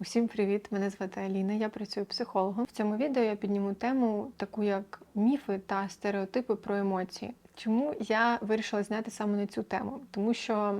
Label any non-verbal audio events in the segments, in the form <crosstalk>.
Усім привіт! Мене звати Аліна. Я працюю психологом. В цьому відео я підніму тему, таку як міфи та стереотипи про емоції. Чому я вирішила зняти саме на цю тему? Тому що,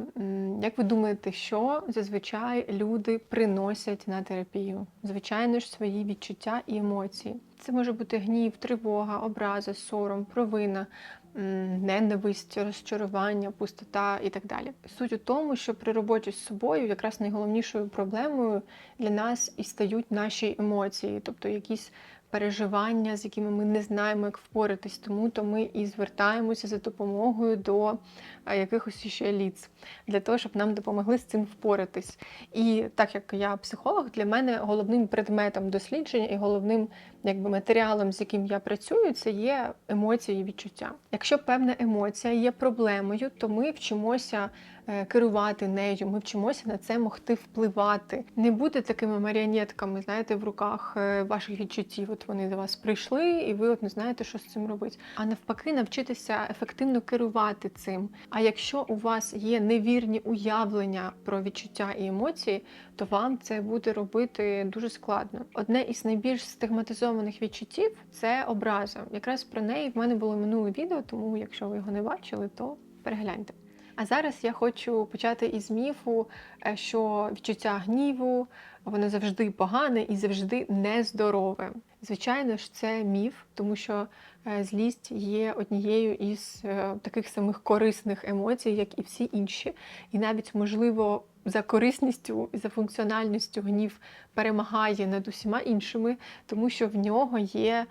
як ви думаєте, що зазвичай люди приносять на терапію? Звичайно ж, свої відчуття і емоції. Це може бути гнів, тривога, образа, сором, провина, ненависть, розчарування, пустота і так далі. Суть у тому, що при роботі з собою якраз найголовнішою проблемою для нас і стають наші емоції, тобто якісь переживання, з якими ми не знаємо, як впоратись. Тому то ми і звертаємося за допомогою до якихось ще ліц, для того, щоб нам допомогли з цим впоратись. І так як я психолог, для мене головним предметом дослідження і головним якби, матеріалом, з яким я працюю, це є емоції і відчуття. Якщо певна емоція є проблемою, то ми вчимося е, керувати нею, ми вчимося на це могти впливати. Не бути такими маріонетками, знаєте, в руках е, ваших відчуттів. От вони до вас прийшли, і ви от не знаєте, що з цим робити. А навпаки, навчитися ефективно керувати цим. А якщо у вас є невірні уявлення про відчуття і емоції, то вам це буде робити дуже складно. Одне із найбільш стигматизованих відчуттів це образа. Якраз про неї в мене було минуле відео, тому якщо ви його не бачили, то перегляньте. А зараз я хочу почати із міфу, е, що відчуття гніву воно завжди погане і завжди нездорове. Звичайно ж, це міф, тому що злість є однією із е, таких самих корисних емоцій, як і всі інші, і навіть можливо. За корисністю і за функціональністю гнів перемагає над усіма іншими, тому що в нього є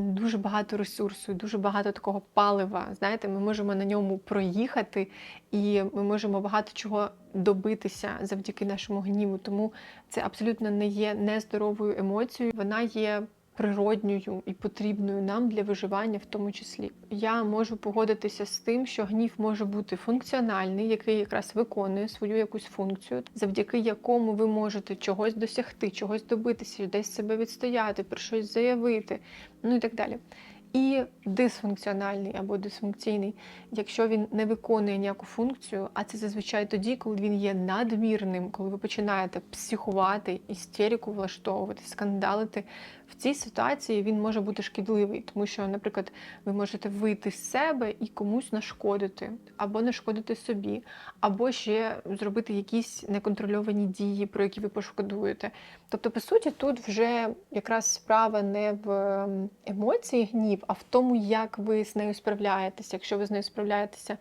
дуже багато ресурсу, дуже багато такого палива. Знаєте, ми можемо на ньому проїхати, і ми можемо багато чого добитися завдяки нашому гніву. Тому це абсолютно не є нездоровою емоцією. Вона є природньою і потрібною нам для виживання, в тому числі. Я можу погодитися з тим, що гнів може бути функціональний, який якраз виконує свою якусь функцію, завдяки якому ви можете чогось досягти, чогось добитися, десь себе відстояти, про щось заявити, ну і так далі. І дисфункціональний або дисфункційний, якщо він не виконує ніяку функцію, а це зазвичай тоді, коли він є надмірним, коли ви починаєте психувати, істерику влаштовувати, скандалити. В цій ситуації він може бути шкідливий, тому що, наприклад, ви можете вийти з себе і комусь нашкодити, або нашкодити собі, або ще зробити якісь неконтрольовані дії, про які ви пошкодуєте. Тобто, по суті, тут вже якраз справа не в ем, емоції гнів, а в тому, як ви з нею справляєтеся. Якщо ви з нею справляєтеся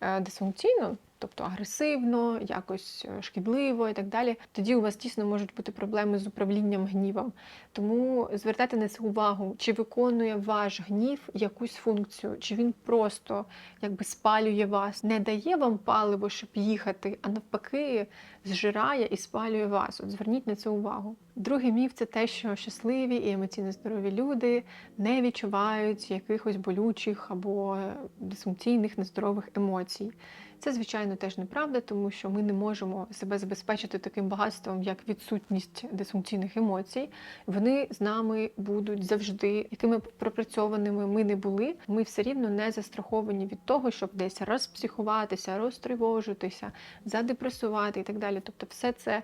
е, дисфункційно, тобто агресивно, якось е, шкідливо і так далі, тоді у вас дійсно можуть бути проблеми з управлінням гнівом. Тому звертайте на це увагу, чи виконує ваш гнів якусь функцію, чи він просто якби спалює вас, не дає вам паливо, щоб їхати, а навпаки зжирає і спалює вас. От зверніть на це увагу. Другий міф це те, що щасливі і емоційно здорові люди не відчувають якихось болючих або дисфункційних нездорових емоцій. Це, звичайно, теж неправда, тому що ми не можемо себе забезпечити таким багатством, як відсутність дисфункційних емоцій. Вони з нами будуть завжди, якими пропрацьованими ми не були. Ми все рівно не застраховані від того, щоб десь розпсихуватися, розтривожитися, задепресувати і так далі. Тобто, все це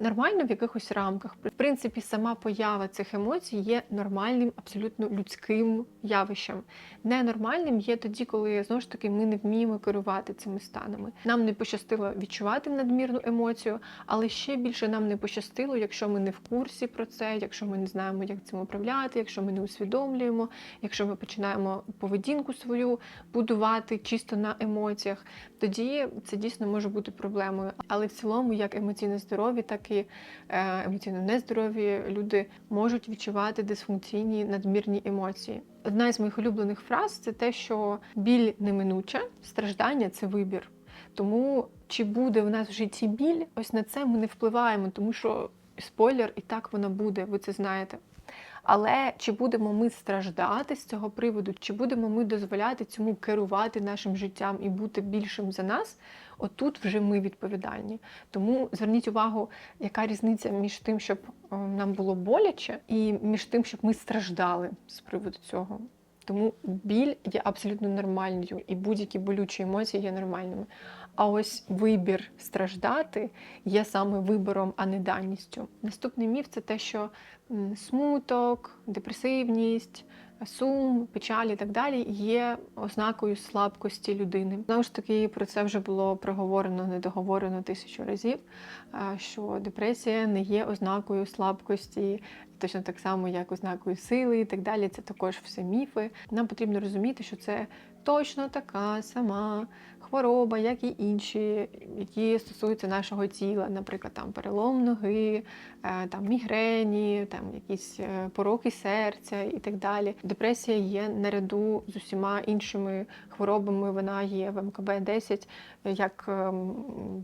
нормально в якихось рамках. В принципі, сама поява цих емоцій є нормальним, абсолютно людським явищем. Ненормальним є тоді, коли знову ж таки ми не вміємо керувати цими станами. Нам не пощастило відчувати надмірну емоцію, але ще більше нам не пощастило, якщо ми не в курсі про це, якщо ми не знаємо, як цим управляти, якщо ми не усвідомлюємо, якщо ми починаємо поведінку свою будувати чисто на емоціях, тоді це дійсно може бути проблемою. Але в цілому, як емоційно здорові, так і е, емоційно нездорові люди можуть відчувати дисфункційні надмірні емоції. Одна із моїх улюблених фраз це те, що біль неминуча, страждання це вибір. Тому чи буде в нас в житті біль, ось на це ми не впливаємо, тому що спойлер, і так вона буде, ви це знаєте. Але чи будемо ми страждати з цього приводу, чи будемо ми дозволяти цьому керувати нашим життям і бути більшим за нас? Отут вже ми відповідальні. Тому зверніть увагу, яка різниця між тим, щоб е, нам було боляче, і між тим, щоб ми страждали з приводу цього. Тому біль є абсолютно нормальною, і будь-які болючі емоції є нормальними. А ось вибір страждати є саме вибором, а не даністю. Наступний міф це те, що смуток, депресивність, сум, печаль і так далі є ознакою слабкості людини. Знову ж таки, про це вже було проговорено, недоговорено тисячу разів. Що депресія не є ознакою слабкості, точно так само, як ознакою сили і так далі. Це також все міфи. Нам потрібно розуміти, що це точно така сама хвороба, як і інші, які стосуються нашого тіла, наприклад, там перелом ноги, е, там мігрені, там якісь е, пороки серця і так далі. Депресія є наряду з усіма іншими хворобами. Вона є в МКБ 10 як ем,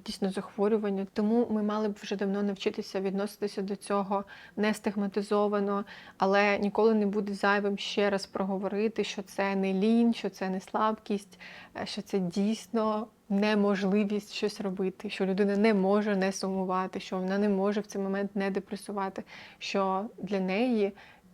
дійсно захворювання. Тому ми мали б вже давно навчитися відноситися до цього не стигматизовано, але ніколи не буде зайвим ще раз проговорити, що це не лінь, що це не слабкість, е, що це дійсно неможливість щось робити, що людина не може не сумувати, що вона не може в цей момент не депресувати, що для неї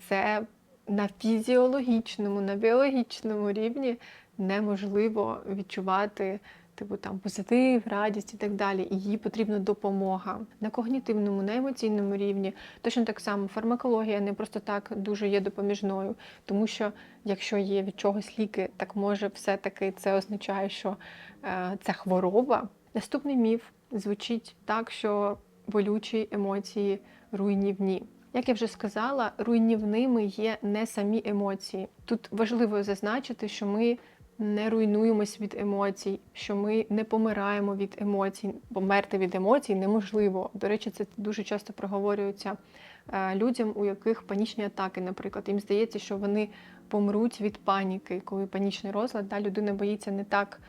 це на фізіологічному, на біологічному рівні неможливо відчувати. Типу там позитив, радість і так далі, і їй потрібна допомога на когнітивному, на емоційному рівні. Точно так само фармакологія не просто так дуже є допоміжною, тому що якщо є від чогось ліки, так може все-таки це означає, що е, це хвороба. Наступний міф звучить так, що болючі емоції руйнівні. Як я вже сказала, руйнівними є не самі емоції. Тут важливо зазначити, що ми не руйнуємось від емоцій, що ми не помираємо від емоцій. Померти від емоцій неможливо. До речі, це дуже часто проговорюється е, людям, у яких панічні атаки, наприклад. Їм здається, що вони помруть від паніки, коли панічний розлад, да, людина боїться не так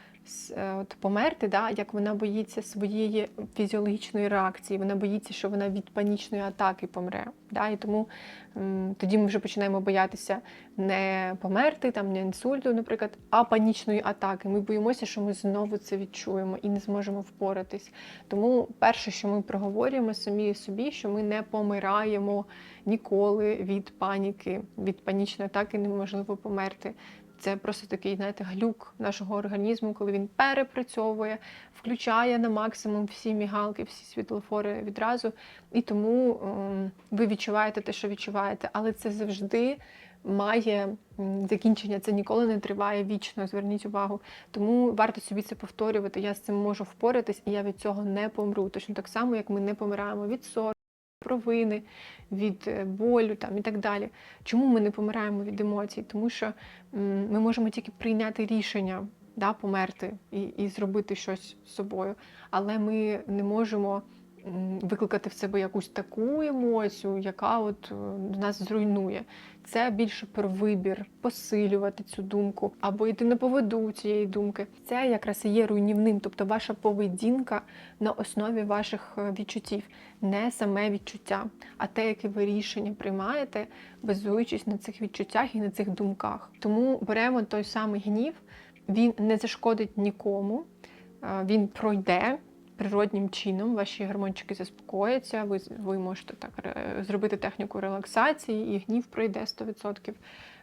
от, померти, да, як вона боїться своєї фізіологічної реакції. Вона боїться, що вона від панічної атаки помре. Да, і тому м, тоді ми вже починаємо боятися не померти, там, не інсульту, наприклад, а панічної атаки. Ми боїмося, що ми знову це відчуємо і не зможемо впоратись. Тому перше, що ми проговорюємо самі собі, що ми не помираємо ніколи від паніки, від панічної атаки неможливо померти. Це просто такий, знаєте, глюк нашого організму, коли він перепрацьовує, включає на максимум всі мігалки, всі світлофори відразу. І тому ем, ви відчуваєте те, що відчуваєте, але це завжди має закінчення. Це ніколи не триває вічно. Зверніть увагу. Тому варто собі це повторювати. Я з цим можу впоратись, і я від цього не помру. Точно так само, як ми не помираємо від сорому, провини, від е, болю там і так далі. Чому ми не помираємо від емоцій? Тому що ми можемо тільки прийняти рішення да, померти і, і зробити щось з собою, але ми не можемо викликати в себе якусь таку емоцію, яка от е, нас зруйнує. Це більше про вибір, посилювати цю думку або йти на поводу цієї думки. Це якраз і є руйнівним, тобто ваша поведінка на основі ваших е, відчуттів, не саме відчуття, а те, яке ви рішення приймаєте, базуючись на цих відчуттях і на цих думках. Тому беремо той самий гнів, він не зашкодить нікому, е, він пройде. Природнім чином ваші гормончики заспокояться, ви, ви можете так зробити техніку релаксації, і гнів пройде 100%.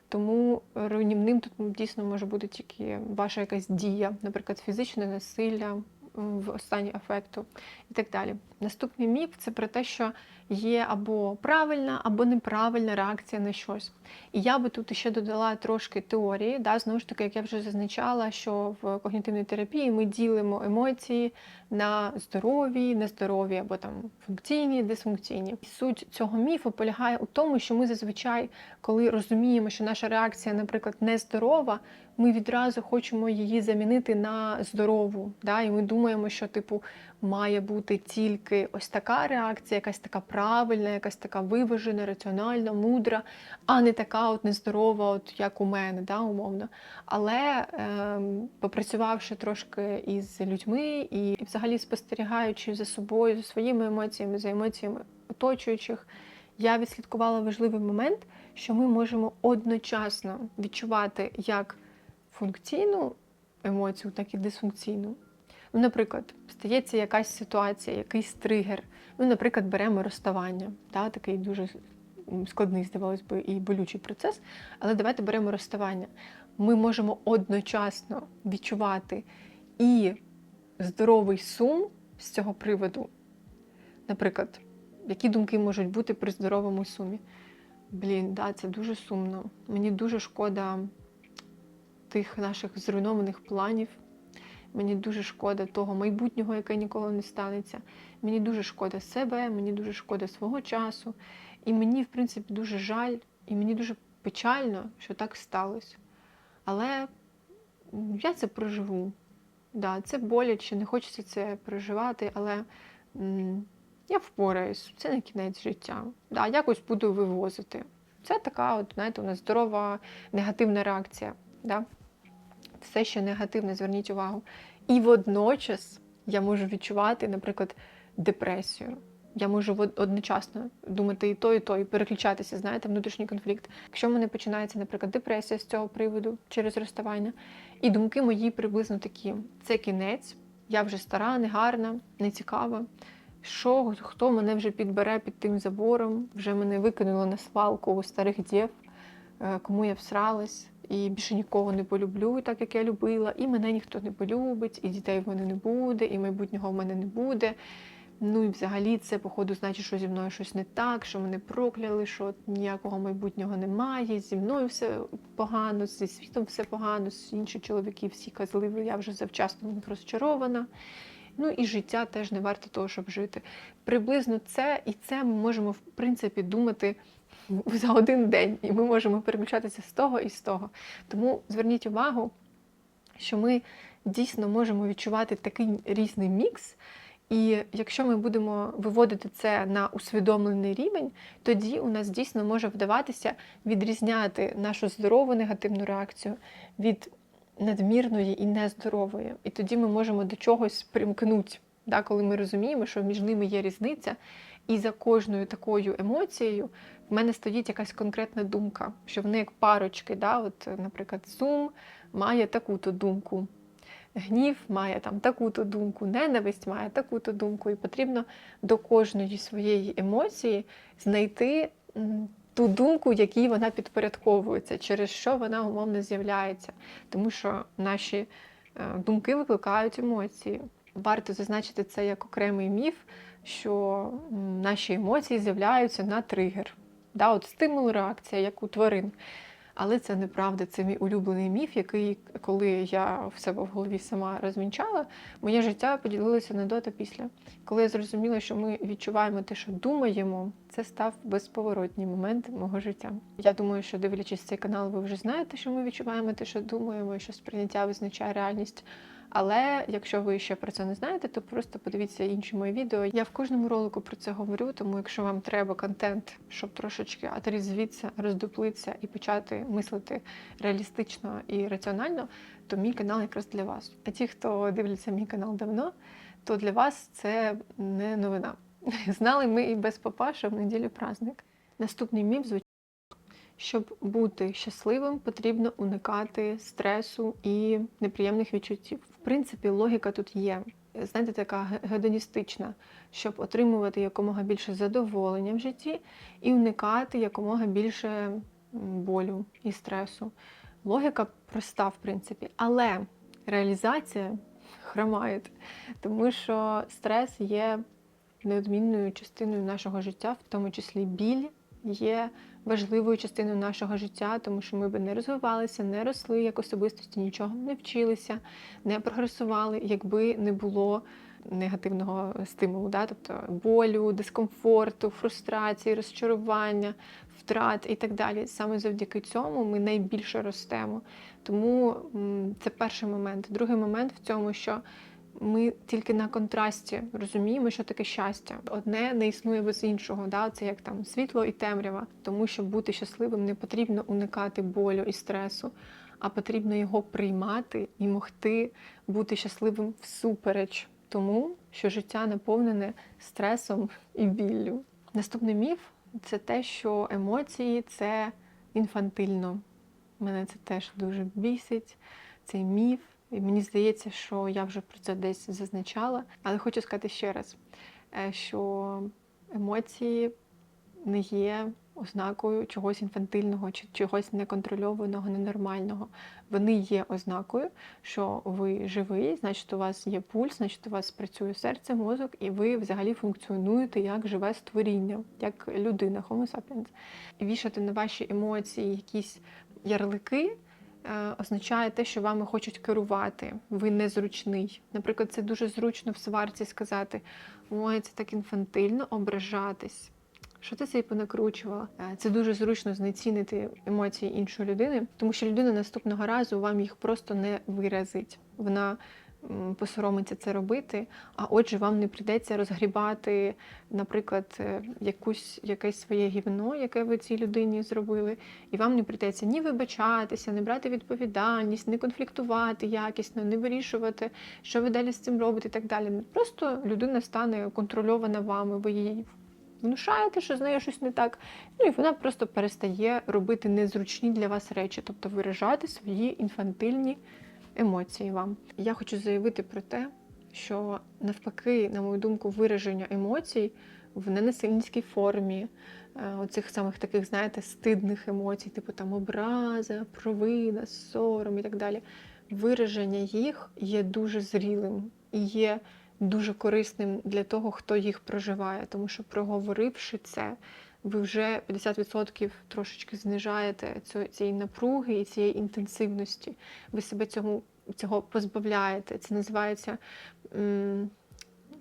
Тому руйнівним тут ну, дійсно може бути тільки ваша якась дія, наприклад, фізичне насилля в стані афекту і так далі. Наступний міф це про те, що є або правильна, або неправильна реакція на щось. І я би тут ще додала трошки теорії. Да? Знову ж таки, як я вже зазначала, що в когнітивній терапії ми ділимо емоції на здорові, нездорові або там функційні, дисфункційні. І Суть цього міфу полягає у тому, що ми зазвичай, коли розуміємо, що наша реакція, наприклад, нездорова, ми відразу хочемо її замінити на здорову. Да? І ми думаємо, що типу має бути тільки ось така реакція, якась така правильна, якась така виважена, раціональна, мудра, а не така от нездорова, от як у мене, да, умовно. Але ем, попрацювавши трошки із людьми і взагалі спостерігаючи за собою, за своїми емоціями, за емоціями оточуючих, я відслідкувала важливий момент, що ми можемо одночасно відчувати як функційну емоцію, так і дисфункційну. Ну, наприклад, стається якась ситуація, якийсь тригер. Ну, наприклад, беремо розставання, да, такий дуже складний, здавалось би, і болючий процес. Але давайте беремо розставання. Ми можемо одночасно відчувати і здоровий сум з цього приводу. Наприклад, які думки можуть бути при здоровому сумі? Блін, да, це дуже сумно. Мені дуже шкода тих наших зруйнованих планів. Мені дуже шкода того майбутнього, яке ніколи не станеться. Мені дуже шкода себе, мені дуже шкода свого часу. І мені, в принципі, дуже жаль, і мені дуже печально, що так сталося. Але я це проживу. Да, це боляче, не хочеться це переживати, але м, я впораюсь, це не кінець життя. Да, якось буду вивозити. Це така, от, знаєте, у нас здорова негативна реакція. Да? Все, що негативне, зверніть увагу. І водночас я можу відчувати, наприклад, депресію. Я можу одночасно думати і то, і то, і переключатися, знаєте, внутрішній конфлікт. Якщо в мене починається, наприклад, депресія з цього приводу через розставання, і думки мої приблизно такі: це кінець, я вже стара, негарна, нецікава. Що, хто мене вже підбере під тим забором, вже мене викинуло на свалку у старих дів, е, кому я всралась, і більше нікого не полюблю, так як я любила, і мене ніхто не полюбить, і дітей в мене не буде, і майбутнього в мене не буде. Ну і взагалі це, походу, значить, що зі мною щось не так, що мене прокляли, що ніякого майбутнього немає, зі мною все погано, зі світом все погано, з інші чоловіки всі казливі, я вже завчасно розчарована. Ну і життя теж не варте того, щоб жити. Приблизно це і це ми можемо, в принципі, думати за один день, і ми можемо переключатися з того і з того. Тому зверніть увагу, що ми дійсно можемо відчувати такий різний мікс. І якщо ми будемо виводити це на усвідомлений рівень, тоді у нас дійсно може вдаватися відрізняти нашу здорову негативну реакцію від надмірної і нездорової. І тоді ми можемо до чогось примкнути, да, коли ми розуміємо, що між ними є різниця, і за кожною такою емоцією в мене стоїть якась конкретна думка, що вони як парочки, да, от, наприклад, сум має таку-то думку. Гнів має там таку-то думку, ненависть має таку-то думку, і потрібно до кожної своєї емоції знайти ту думку, якій вона підпорядковується, через що вона умовно з'являється. Тому що наші е, думки викликають емоції. Варто зазначити це як окремий міф, що наші емоції з'являються на тригер. Да, от стимул, реакція, як у тварин. Але це неправда, це мій улюблений міф, який, коли я в себе в голові сама розмінчала, моє життя поділилося на до та після. Коли я зрозуміла, що ми відчуваємо те, що думаємо, це став безповоротній момент мого життя. Я думаю, що дивлячись цей канал, ви вже знаєте, що ми відчуваємо те, що думаємо, і що сприйняття визначає реальність. Але якщо ви ще про це не знаєте, то просто подивіться інші мої відео. Я в кожному ролику про це говорю, тому якщо вам треба контент, щоб трошечки отрізвитися, роздуплитися і почати мислити реалістично і раціонально, то мій канал якраз для вас. А ті, хто дивляться мій канал давно, то для вас це не новина. <laughs> Знали ми і без папа, що в неділю праздник. Наступний міф звучить. Щоб бути щасливим, потрібно уникати стресу і неприємних відчуттів. Принципі, логіка тут є. Знаєте, така гедоністична, щоб отримувати якомога більше задоволення в житті і уникати якомога більше болю і стресу. Логіка проста, в принципі, але реалізація хромає, тому що стрес є неодмінною частиною нашого життя, в тому числі біль є важливою частиною нашого життя, тому що ми би не розвивалися, не росли як особистості, нічого не вчилися, не прогресували, якби не було негативного стимулу, да? тобто болю, дискомфорту, фрустрації, розчарування, втрат і так далі. Саме завдяки цьому ми найбільше ростемо. Тому це перший момент. Другий момент в цьому, що ми тільки на контрасті розуміємо, що таке щастя. Одне не існує без іншого. Да? Це як там світло і темрява. Тому щоб бути щасливим, не потрібно уникати болю і стресу, а потрібно його приймати і могти бути щасливим всупереч тому, що життя наповнене стресом і біллю. Наступний міф це те, що емоції це інфантильно. Мене це теж дуже бісить, цей міф. І мені здається, що я вже про це десь зазначала. Але хочу сказати ще раз, е, що емоції не є ознакою чогось інфантильного чи чогось неконтрольованого, ненормального. Вони є ознакою, що ви живий, значить, у вас є пульс, значить, у вас працює серце, мозок, і ви взагалі функціонуєте як живе створіння, як людина, Homo sapiens. Вішати на ваші емоції якісь ярлики. Е, Означає те, що вами хочуть керувати, ви незручний. Наприклад, це дуже зручно в сварці сказати: ой, це так інфантильно ображатись. Що ти себе понакручувала? Е, Це дуже зручно знецінити емоції іншої людини, тому що людина наступного разу вам їх просто не виразить. Вона посоромиться це робити, а отже, вам не прийдеться розгрібати, наприклад, е, якусь якесь своє гівно, яке ви цій людині зробили, і вам не прийдеться ні вибачатися, не брати відповідальність, не конфліктувати якісно, не вирішувати, що ви далі з цим робите, і так далі. Просто людина стане контрольована вами, ви її внушаєте, що з нею щось не так. Ну і вона просто перестає робити незручні для вас речі, тобто виражати свої інфантильні емоції вам. Я хочу заявити про те, що навпаки, на мою думку, вираження емоцій в ненасильницькій формі, е, оцих самих таких, знаєте, стидних емоцій, типу там образа, провина, сором і так далі. Вираження їх є дуже зрілим і є дуже корисним для того, хто їх проживає, тому що проговоривши це, ви вже 50% трошечки знижаєте цієї напруги і цієї інтенсивності. Ви себе цього, цього позбавляєте. Це називається.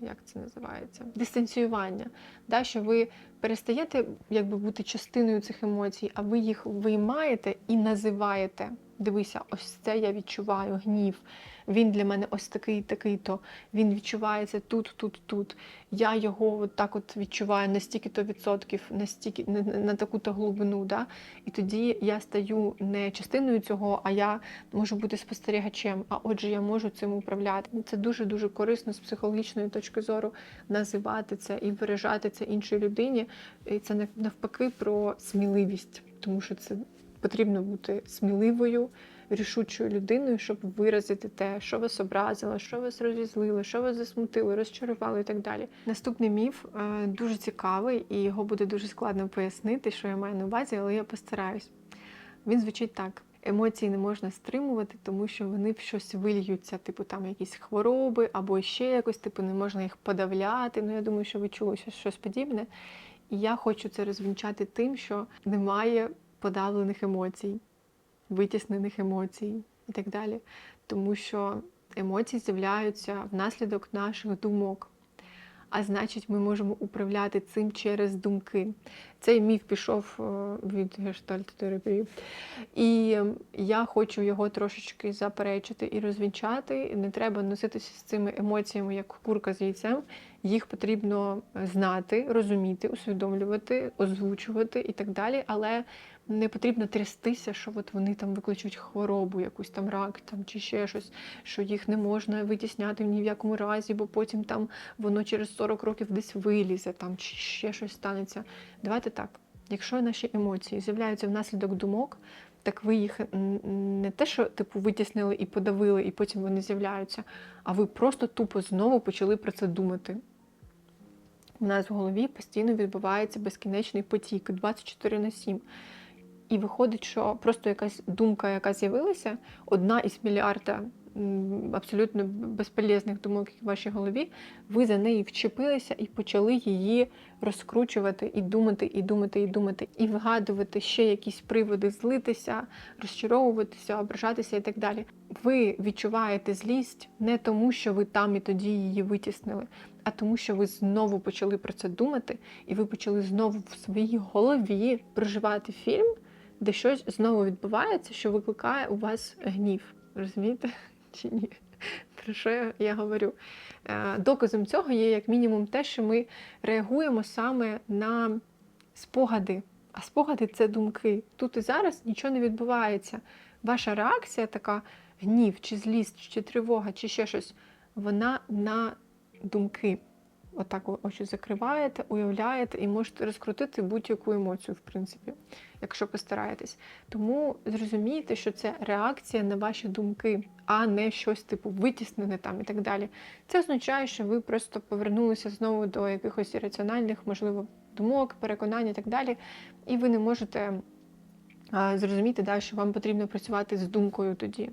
Як це називається? Дистанціювання. Да, що ви перестаєте якби бути частиною цих емоцій, а ви їх виймаєте і називаєте. Дивися, ось це я відчуваю гнів. Він для мене ось такий, такий то. Він відчувається тут, тут, тут. Я його от так от відчуваю на стільки-то відсотків, на стільки на, на таку-то глибину. Да? І тоді я стаю не частиною цього, а я можу бути спостерігачем. А отже, я можу цим управляти. Це дуже дуже корисно з психологічної точки зору називати це і виражати це іншій людині. І це навпаки про сміливість, тому що це потрібно бути сміливою, рішучою людиною, щоб виразити те, що вас образило, що вас розізлило, що вас засмутило, розчарувало і так далі. Наступний міф е, дуже цікавий, і його буде дуже складно пояснити, що я маю на увазі, але я постараюсь. Він звучить так. Емоції не можна стримувати, тому що вони в щось вильються, типу там якісь хвороби або ще якось, типу, не можна їх подавляти. Ну, я думаю, що ви чули щось, щось подібне. І я хочу це розвінчати тим, що немає подавлених емоцій, витіснених емоцій і так далі. Тому що емоції з'являються внаслідок наших думок. А значить, ми можемо управляти цим через думки. Цей міф пішов е, від гештальт-терапії. І я хочу його трошечки заперечити і розвінчати. Не треба носитися з цими емоціями, як курка з яйцем. Їх потрібно знати, розуміти, усвідомлювати, озвучувати і так далі. Але не потрібно трястися, що от вони там викличуть хворобу, якусь там рак там, чи ще щось, що їх не можна витісняти ні в якому разі, бо потім там воно через 40 років десь вилізе, там чи ще щось станеться. Давайте так. Якщо наші емоції з'являються внаслідок думок, так ви їх не те, що типу витіснили і подавили, і потім вони з'являються, а ви просто тупо знову почали про це думати. У нас в голові постійно відбувається безкінечний потік 24 на 7. І виходить, що просто якась думка, яка з'явилася, одна із мільярда абсолютно безполезних думок в вашій голові, ви за неї вчепилися і почали її розкручувати і думати, і думати, і думати, і вигадувати ще якісь приводи, злитися, розчаровуватися, ображатися і так далі. Ви відчуваєте злість не тому, що ви там і тоді її витіснили, а тому, що ви знову почали про це думати, і ви почали знову в своїй голові проживати фільм, де щось знову відбувається, що викликає у вас гнів. Розумієте? <laughs> Чи ні? Про що я- я говорю? Е, Доказом цього є як мінімум те, що ми реагуємо саме на спогади. А спогади це думки. Тут і зараз нічого не відбувається. Ваша реакція, така гнів, чи злість, чи тривога, чи ще щось, вона на думки. Отак очі закриваєте, уявляєте і можете розкрутити будь-яку емоцію, в принципі, якщо постараєтесь. Тому зрозумійте, що це реакція на ваші думки, а не щось типу витіснене там і так далі. Це означає, що ви просто повернулися знову до якихось ірраціональних, можливо, думок, переконань і так далі. І ви не можете зрозуміти, да, що вам потрібно працювати з думкою тоді.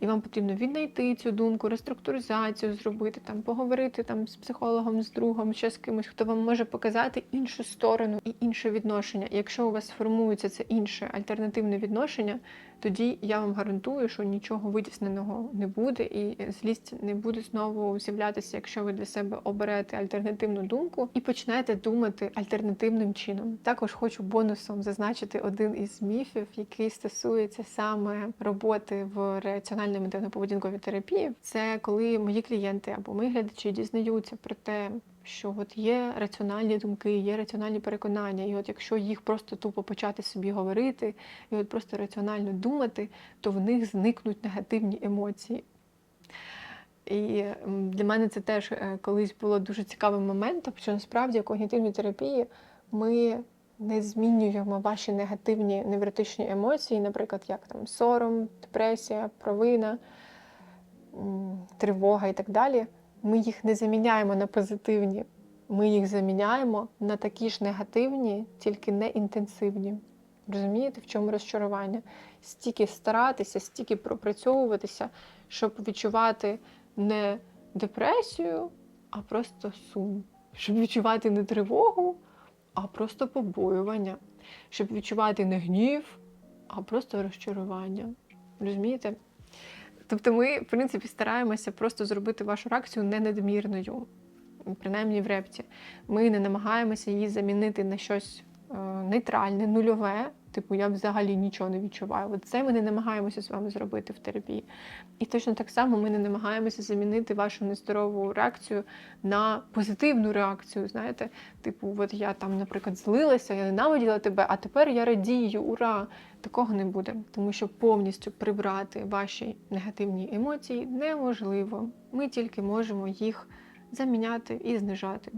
І вам потрібно віднайти цю думку, реструктуризацію зробити, там, поговорити там, з психологом, з другом, ще з кимось, хто вам може показати іншу сторону і інше відношення. Якщо у вас формується це інше альтернативне відношення, тоді я вам гарантую, що нічого витісненого не буде, і злість не буде знову з'являтися, якщо ви для себе оберете альтернативну думку і почнете думати альтернативним чином. Також хочу бонусом зазначити один із міфів, який стосується саме роботи в раціональній методно-поведінковій терапії. Це коли мої клієнти або мої глядачі дізнаються про те, що от є раціональні думки, є раціональні переконання, і от якщо їх просто тупо почати собі говорити, і от просто раціонально думати, то в них зникнуть негативні емоції. І для мене це теж е, колись було дуже цікавим моментом, що насправді в когнітивній терапії ми не змінюємо ваші негативні невротичні емоції, наприклад, як там сором, депресія, провина, тривога і так далі. Ми їх не заміняємо на позитивні, ми їх заміняємо на такі ж негативні, тільки не інтенсивні. Розумієте, в чому розчарування? Стільки старатися, стільки пропрацьовуватися, щоб відчувати не депресію, а просто сум. Щоб відчувати не тривогу, а просто побоювання. Щоб відчувати не гнів, а просто розчарування. Розумієте? Тобто ми, в принципі, стараємося просто зробити вашу реакцію не надмірною, принаймні в репті. Ми не намагаємося її замінити на щось нейтральне, нульове. Типу, я взагалі нічого не відчуваю. От це ми не намагаємося з вами зробити в терапії. І точно так само ми не намагаємося замінити вашу нездорову реакцію на позитивну реакцію. Знаєте, типу, от я там, наприклад, злилася, я ненавиділа тебе, а тепер я радію, ура! Такого не буде, тому що повністю прибрати ваші негативні емоції неможливо. Ми тільки можемо їх заміняти і знижати.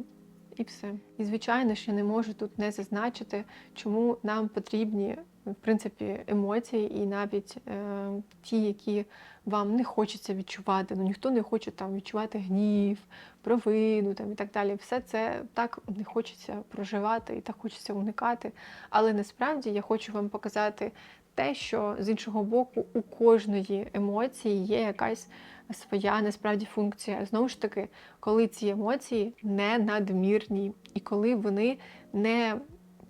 І все. І звичайно, що не можу тут не зазначити, чому нам потрібні в принципі емоції, і навіть е, ті, які вам не хочеться відчувати. Ну ніхто не хоче там відчувати гнів, провину там і так далі. Все це так не хочеться проживати і так хочеться уникати. Але насправді я хочу вам показати те, що з іншого боку у кожної емоції є якась своя насправді функція. Знову ж таки, коли ці емоції не надмірні, і коли вони не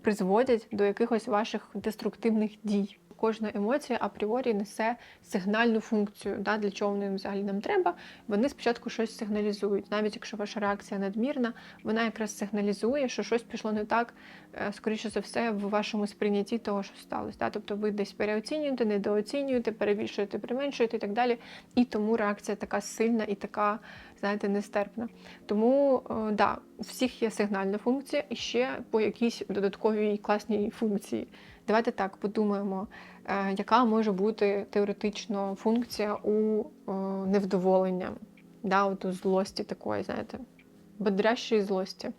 призводять до якихось ваших деструктивних дій. Кожна емоція апріорі несе сигнальну функцію. Да, Для чого вони взагалі нам треба? Вони спочатку щось сигналізують. Навіть якщо ваша реакція надмірна, вона якраз сигналізує, що щось пішло не так, е, скоріше за все, в вашому сприйнятті того, що сталося. Да? Тобто ви десь переоцінюєте, недооцінюєте, перебільшуєте, применшуєте і так далі. І тому реакція така сильна і така, знаєте, нестерпна. Тому е, да, у всіх є сигнальна функція і ще по якійсь додатковій класній функції. Давайте так подумаємо, яка може бути теоретично функція у е, невдоволення, да, от у злості такої, знаєте, бодрящої злості.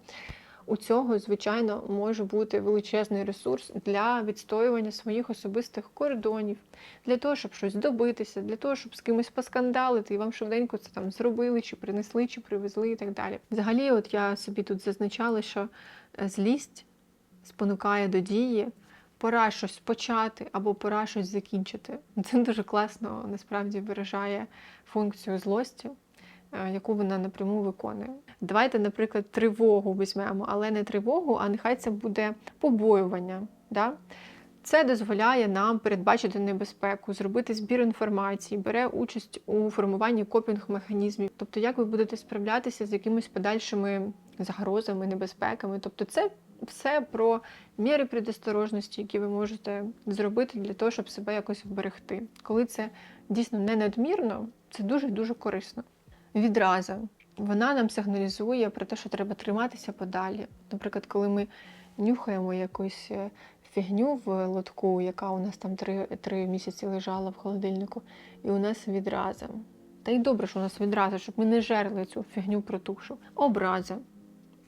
У цього, звичайно, може бути величезний ресурс для відстоювання своїх особистих кордонів, для того, щоб щось добитися, для того, щоб з кимось поскандалити, і вам швиденько це там зробили, чи принесли, чи привезли, і так далі. Взагалі, от я собі тут зазначала, що е, злість спонукає до дії пора щось почати або пора щось закінчити. <laughs> Це дуже класно насправді виражає функцію злості, е, яку вона напряму виконує. Давайте, наприклад, тривогу візьмемо, але не тривогу, а нехай це буде побоювання. Да? Це дозволяє нам передбачити небезпеку, зробити збір інформації, бере участь у формуванні копінг-механізмів. Тобто, як ви будете справлятися з якимись подальшими загрозами, небезпеками. Тобто, це все про міри предосторожності, які ви можете зробити для того, щоб себе якось вберегти. Коли це дійсно не надмірно, це дуже-дуже корисно. Відраза. Вона нам сигналізує про те, що треба триматися подалі. Наприклад, коли ми нюхаємо якусь е, фігню в лотку, яка у нас там три, три місяці лежала в холодильнику, і у нас відраза. Та й добре, що у нас відраза, щоб ми не жерли цю фігню протушу. Образа.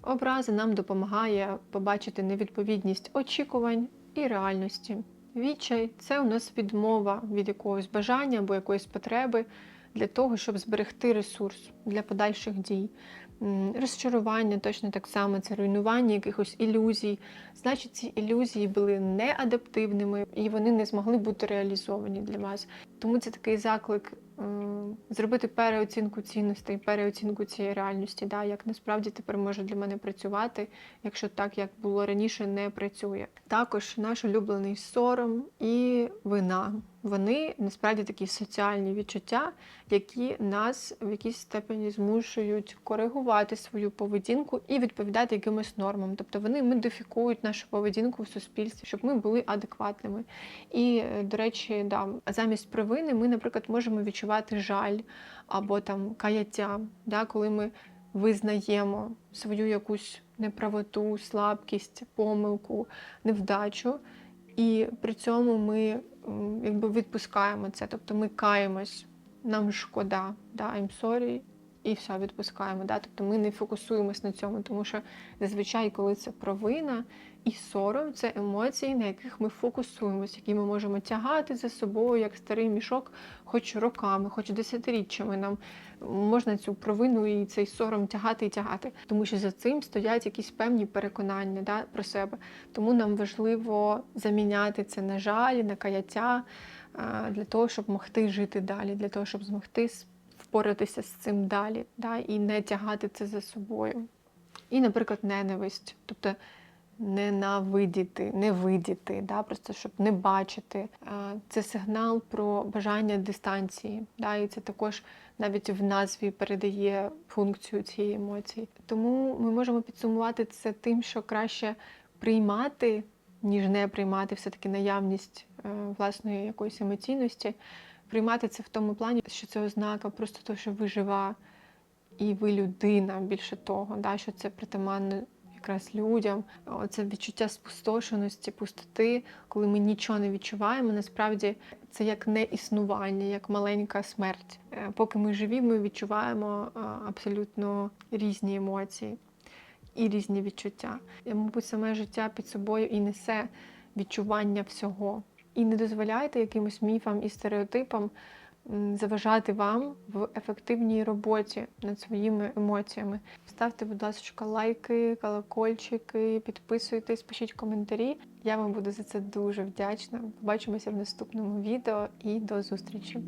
Образа нам допомагає побачити невідповідність очікувань і реальності. Відчай це у нас відмова від якогось бажання або якоїсь потреби для того, щоб зберегти ресурс для подальших дій. Розчарування точно так само, це руйнування якихось ілюзій. Значить, ці ілюзії були неадаптивними і вони не змогли бути реалізовані для вас. Тому це такий заклик зробити переоцінку цінностей, переоцінку цієї реальності, да, як насправді тепер може для мене працювати, якщо так, як було раніше, не працює. Також наш улюблений сором і вина. Вони насправді такі соціальні відчуття, які нас в якійсь степені змушують коригувати свою поведінку і відповідати якимось нормам. Тобто вони модифікують нашу поведінку в суспільстві, щоб ми були адекватними. І, е, до речі, да, замість провини ми, наприклад, можемо відчувати жаль або там каяття, да, коли ми визнаємо свою якусь неправоту, слабкість, помилку, невдачу. І при цьому ми якби відпускаємо це. Тобто ми каємось, нам шкода, да, I'm sorry, і все, відпускаємо. Да? Тобто ми не фокусуємось на цьому, тому що зазвичай, коли це провина і сором, це емоції, на яких ми фокусуємось, які ми можемо тягати за собою, як старий мішок, хоч роками, хоч десятиріччями. Нам можна цю провину і цей сором тягати і тягати, тому що за цим стоять якісь певні переконання да, про себе. Тому нам важливо заміняти це на жаль, на каяття для того, щоб могти жити далі, для того, щоб змогти впоратися з цим далі, да, і не тягати це за собою. І, наприклад, ненависть, тобто ненавидіти, не видіти, да, просто щоб не бачити. Це сигнал про бажання дистанції. Да, і це також навіть в назві передає функцію цієї емоції. Тому ми можемо підсумувати це тим, що краще приймати, ніж не приймати все-таки наявність е, власної якоїсь емоційності. Приймати це в тому плані, що це ознака просто того, що ви жива і ви людина більше того, да, що це притаманно якраз людям. Це відчуття спустошеності, пустоти, коли ми нічого не відчуваємо. Насправді це як не існування, як маленька смерть. Е, Поки ми живі, ми відчуваємо абсолютно різні емоції і різні відчуття. І, мабуть, саме життя під собою і несе відчування всього. І не дозволяйте якимось міфам і стереотипам заважати вам в ефективній роботі над своїми емоціями. Ставте, будь ласка, лайки, колокольчики, підписуйтесь, пишіть коментарі. Я вам буду за це дуже вдячна. Побачимося в наступному відео і до зустрічі!